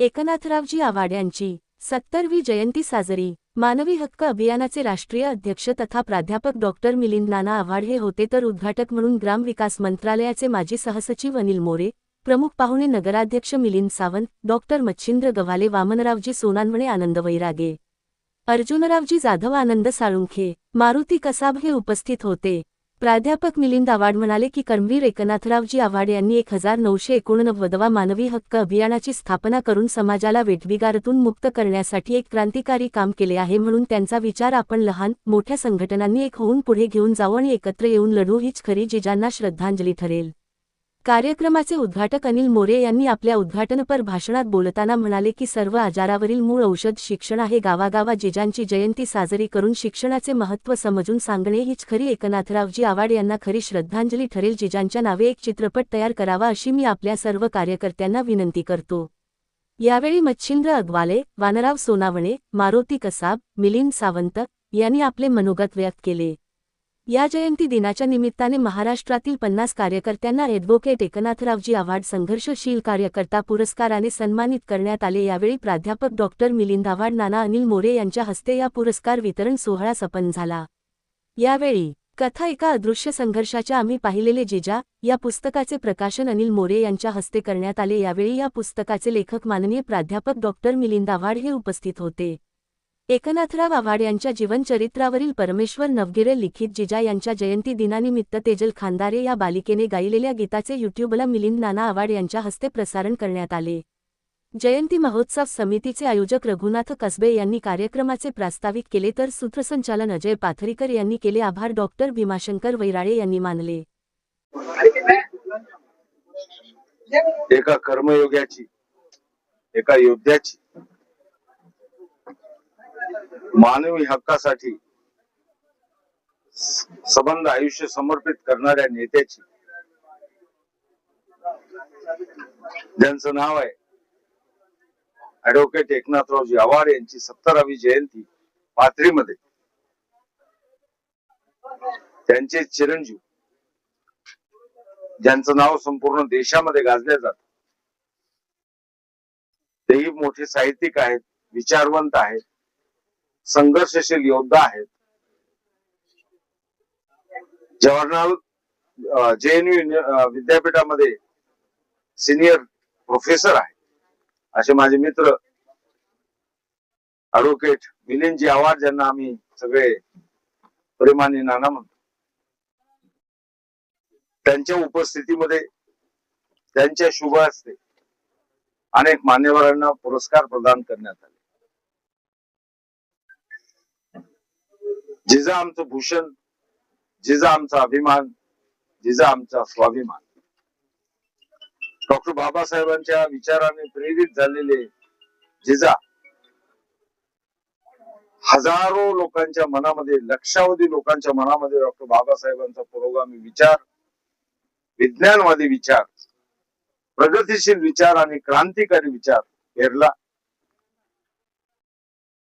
एकनाथरावजी आवाड यांची सत्तरवी जयंती साजरी. मानवी हक्क अभियानाचे राष्ट्रीय अध्यक्ष तथा प्राध्यापक डॉक्टर मिलिंद नाना आव्हाड हे होते तर उद्घाटक म्हणून ग्रामविकास मंत्रालयाचे माजी सहसचिव अनिल मोरे प्रमुख पाहुणे नगराध्यक्ष मिलिंद सावंत डॉक्टर मच्छिंद्र गव्हाले वामनरावजी सोनानवणे आनंद वैरागे अर्जुनरावजी जाधव आनंद साळुंखे मारुती कसाब हे उपस्थित होते. प्राध्यापक मिलिंद आव्हाड म्हणाले की कर्मवीर एकनाथरावजी आव्हाड यांनी एक हजार नऊशे एकोणनव्वदवा मानवी हक्क अभियानाची स्थापना करून समाजाला वेठबिगारातून मुक्त करण्यासाठी एक क्रांतिकारी काम केले आहे म्हणून त्यांचा विचार आपण लहान मोठ्या संघटनांनी एक होऊन पुढे घेऊन जाऊ आणि एकत्र येऊन लढू हीच खरी जिजांना श्रद्धांजली ठरेल. कार्यक्रमाचे उद्घाटक अनिल मोरे यांनी आपल्या उद्घाटनपर भाषणात बोलताना म्हणाले की सर्व आजारावरील मूळ औषध शिक्षण आहे. गावागावा जिजांची जयंती साजरी करून शिक्षणाचे महत्त्व समजून सांगणे हीच खरी एकनाथरावजी आवाड यांना खरी श्रद्धांजली ठरेल. जिजांच्या नावे एक चित्रपट तयार करावा अशी मी आपल्या सर्व कार्यकर्त्यांना विनंती करतो. यावेळी मच्छिंद्र अगवाले वानराव सोनावणे मारुती कसाब मिलिंद सावंत यांनी आपले मनोगत व्यक्त केले. या जयंती दिनाच्या निमित्ताने महाराष्ट्रातील पन्नास कार्यकर्त्यांना ॲडव्होकेट एकनाथरावजी आव्हाड संघर्षशील कार्यकर्ता पुरस्काराने सन्मानित करण्यात आले. यावेळी प्राध्यापक डॉक्टर मिलिंद आव्हाड नाना अनिल मोरे यांच्या हस्ते या पुरस्कार वितरण सोहळा सपन झाला. यावेळी कथा एका अदृश्य संघर्षाच्या आम्ही पाहिलेले जिजा या पुस्तकाचे प्रकाशन अनिल मोरे यांच्या हस्ते करण्यात आले. यावेळी या पुस्तकाचे लेखक माननीय प्राध्यापक डॉक्टर मिलिंद आव्हाड हे उपस्थित होते. एकनाथराव आव्हाड यांच्या जीवनचरित्रावरील परमेश्वर नवगिरे लिखित जिजा यांच्या जयंती दिनानिमित्त तेजल खांदारे या बालिकेने गायलेल्या गीताचे युट्यूबला मिलिंद नाना आव्हाड यांच्या हस्ते प्रसारण करण्यात आले. जयंती महोत्सव समितीचे आयोजक रघुनाथ कसबे यांनी कार्यक्रमाचे प्रास्ताविक केले तर सूत्रसंचालन अजय पाथरीकर यांनी केले आभार. डॉक्टर भीमाशंकर वैराळे यांनी मानले. एका कर्मयोग्याची एका योद्ध्याची मानवी हक्कासाठी स- सबंध आयुष्य समर्पित करणाऱ्या नेत्याची. ज्यांचं नाव आहे ऍडव्होकेट एकनाथरावजी आव्हाड यांची सत्तरावी जयंती पाथरीमध्ये. त्यांचे चिरंजीव ज्यांचं नाव संपूर्ण देशामध्ये गाजले जात. तेही मोठे साहित्यिक आहेत विचारवंत आहेत. संघर्षशील योद्धा आहेत. जवाहरलाल जेएनयू विद्यापीठामध्ये सिनियर प्रोफेसर आहे असे माझे मित्र ऍडव्होकेट मिलिंदजी आव्हाड ज्यांना आम्ही सगळे प्रेमाने नाना म्हणतो. त्यांच्या उपस्थितीमध्ये त्यांच्या शुभ हस्ते अनेक मान्यवरांना पुरस्कार प्रदान करण्यात आले. जिजा आमचं भूषण जिजा आमचा अभिमान जिजा आमचा स्वाभिमान. डॉक्टर बाबासाहेबांच्या विचाराने प्रेरित झालेले जिजा हजारो लोकांच्या मनामध्ये लक्षावधी लोकांच्या मनामध्ये डॉक्टर बाबासाहेबांचा पुरोगामी विचार विज्ञानवादी विचार प्रगतीशील विचार आणि क्रांतिकारी विचार पेरला.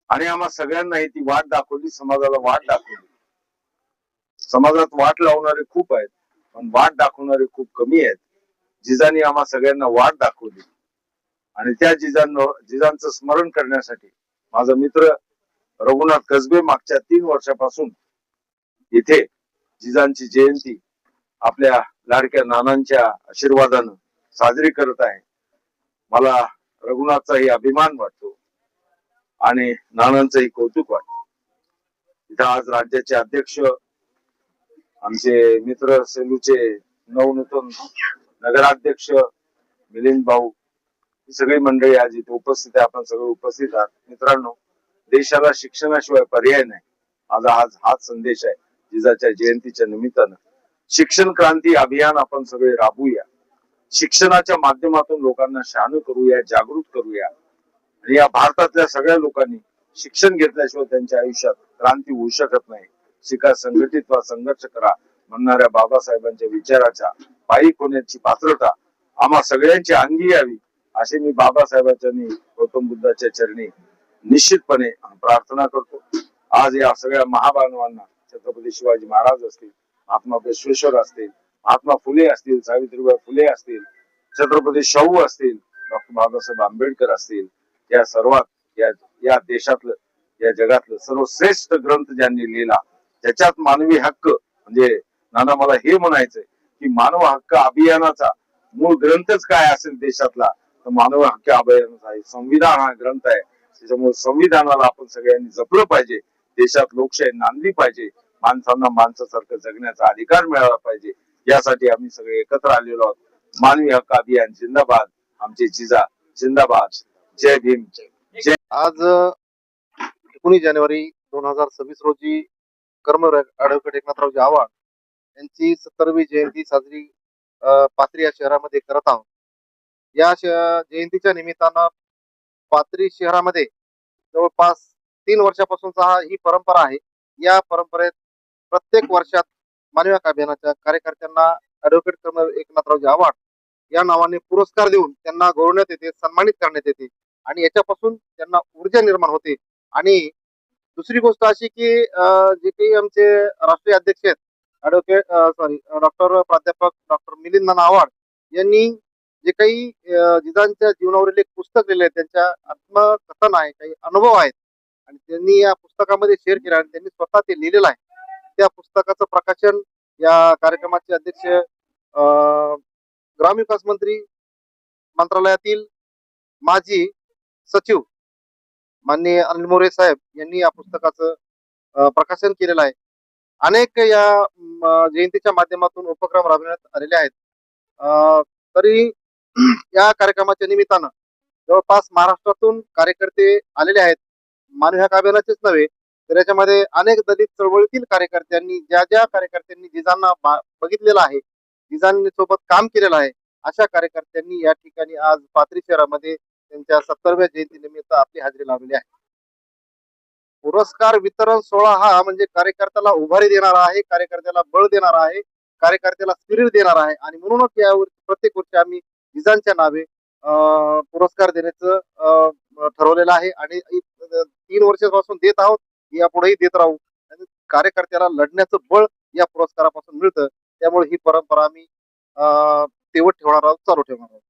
आणि आम्हा सगळ्यांनाही ती वाट दाखवली समाजाला वाट दाखवली. समाजात वाट लावणारे खूप आहेत पण वाट दाखवणारे खूप कमी आहेत. जिजानी आम्हा सगळ्यांना वाट दाखवली. आणि त्या जिजां जिजांचं स्मरण करण्यासाठी माझा मित्र रघुनाथ कसबे मागच्या तीन वर्षापासून इथे जिजांची जयंती आपल्या लाडक्या नानांच्या आशीर्वादानं साजरी करत आहे. मला रघुनाथचाही अभिमान वाटतो. आणि नानांचंही कौतुक वाटत. इथं आज राज्याचे अध्यक्ष आमचे मित्र सेलूचे नवनूतन नगराध्यक्ष मिलिंद भाऊ ही सगळी मंडळी आज इथे उपस्थित आहे. आपण सगळे उपस्थित आहात. मित्रांनो देशाला शिक्षणाशिवाय पर्याय नाही. माझा आज हाच संदेश आहे. जिजाच्या जयंतीच्या निमित्तानं. शिक्षण क्रांती अभियान आपण सगळे राबवूया. शिक्षणाच्या माध्यमातून लोकांना शहाणू करूया जागृत करूया. आणि या भारतातल्या सगळ्या लोकांनी शिक्षण घेतल्याशिवाय त्यांच्या आयुष्यात क्रांती होऊ शकत नाही. शिका संघटित व्हा संघर्ष करा म्हणणाऱ्या बाबासाहेबांच्या विचाराच्या पायी होण्याची पात्रता आम्हा सगळ्यांची अंगी यावी असे मी बाबासाहेबांच्या गौतम बुद्धाच्या चरणी निश्चितपणे प्रार्थना करतो. आज या सगळ्या महाबानवांना छत्रपती शिवाजी महाराज असतील महात्मा बसवेश्वर असतील महात्मा फुले असतील सावित्रीबाई फुले असतील छत्रपती शाहू असतील डॉक्टर बाबासाहेब आंबेडकर असतील या सर्वात या या देशातलं या जगातलं सर्वश्रेष्ठ ग्रंथ ज्यांनी लिहिला त्याच्यात मानवी हक्क म्हणजे नाना मला हे म्हणायचंय की मानव हक्क अभियानाचा मूळ ग्रंथच काय असेल देशातला तर मानव हक्क अभियानाचा आहे संविधान हा ग्रंथ आहे. त्याच्यामुळे संविधानाला आपण सगळ्यांनी जपलं पाहिजे देशात लोकशाही नांदली पाहिजे माणसांना माणसासारखं जगण्याचा अधिकार मिळाला पाहिजे यासाठी आम्ही सगळे एकत्र आलेलो आहोत. मानवी हक्क अभियान जिंदाबाद आमचे जिजा जिंदाबाद. जय भीम जय आज एकोणीस जानेवारी दोन हजार सव्वीस रोजी कर्म ऍडव्होकेट एकनाथरावजी आव्हाड यांची सत्तरवी जयंती साजरी अ, पाथरी या शहरामध्ये करत आहोत. या जयंतीच्या निमित्तानं पाथरी शहरामध्ये जवळपास तीन वर्षापासूनचा हा ही परंपरा आहे. या परंपरेत प्रत्येक वर्षात मानवी हक्क अभियानाच्या कार्यकर्त्यांना ऍडव्होकेट कर्म एकनाथरावजी आव्हाड या नावाने पुरस्कार देऊन त्यांना गौरवण्यात येते सन्मानित करण्यात येते. आणि याच्यापासून त्यांना ऊर्जा निर्माण होते. आणि दुसरी गोष्ट अशी की जे काही आमचे राष्ट्रीय अध्यक्ष आहेत ऍडव्होकेट सॉरी डॉक्टर प्राध्यापक डॉक्टर मिलिंद नावाड यांनी जे काही जिजांच्या जीवनावरील एक पुस्तक लिहिले आहे त्यांच्या आत्मकथन आहे काही अनुभव आहेत. आणि त्यांनी या पुस्तकामध्ये शेअर केला आणि त्यांनी स्वतः ते लिहिलेलं आहे. त्या पुस्तकाचं प्रकाशन या कार्यक्रमाचे अध्यक्ष ग्रामविकास मंत्री मंत्रालयातील माजी सचिव माननीय अनिल मोरे साहेब यांनी या पुस्तकाचं प्रकाशन केलेलं आहे. अनेक या जयंतीच्या माध्यमातून उपक्रम राबविण्यात आलेले आहेत. तरी या कार्यक्रमाच्या निमित्तानं जवळपास महाराष्ट्रातून कार्यकर्ते आलेले आहेत. मानवी ह्या काव्यानाचेच नव्हे तर याच्यामध्ये अनेक दलित चळवळीतील कार्यकर्त्यांनी ज्या ज्या कार्यकर्त्यांनी जिजांना बघितलेलं आहे जिजांनी सोबत काम केलेलं आहे अशा कार्यकर्त्यांनी या ठिकाणी आज पाथरी शहरामध्ये त्यांच्या सत्तरव्या जयंती निमित्त आपली हजेरी लावलेली आहे. पुरस्कार वितरण सोहळा हा म्हणजे कार्यकर्त्याला उभारी देणारा आहे कार्यकर्त्याला बळ देणारा आहे कार्यकर्त्याला स्पिरिट देणारा आहे. आणि म्हणूनच यावर प्रत्येक वर्षी आम्ही विजांच्या नावे अं, पुरस्कार देण्याचं अं, ठरवलेलं आहे. आणि तीन वर्षापासून देत आहोत यापुढेही देत राहू. आणि कार्यकर्त्याला लढण्याचं बळ या पुरस्कारापासून मिळतं. त्यामुळे ही परंपरा आम्ही अं, तेवत ठेवणार आहोत चालू ठेवणार आहोत.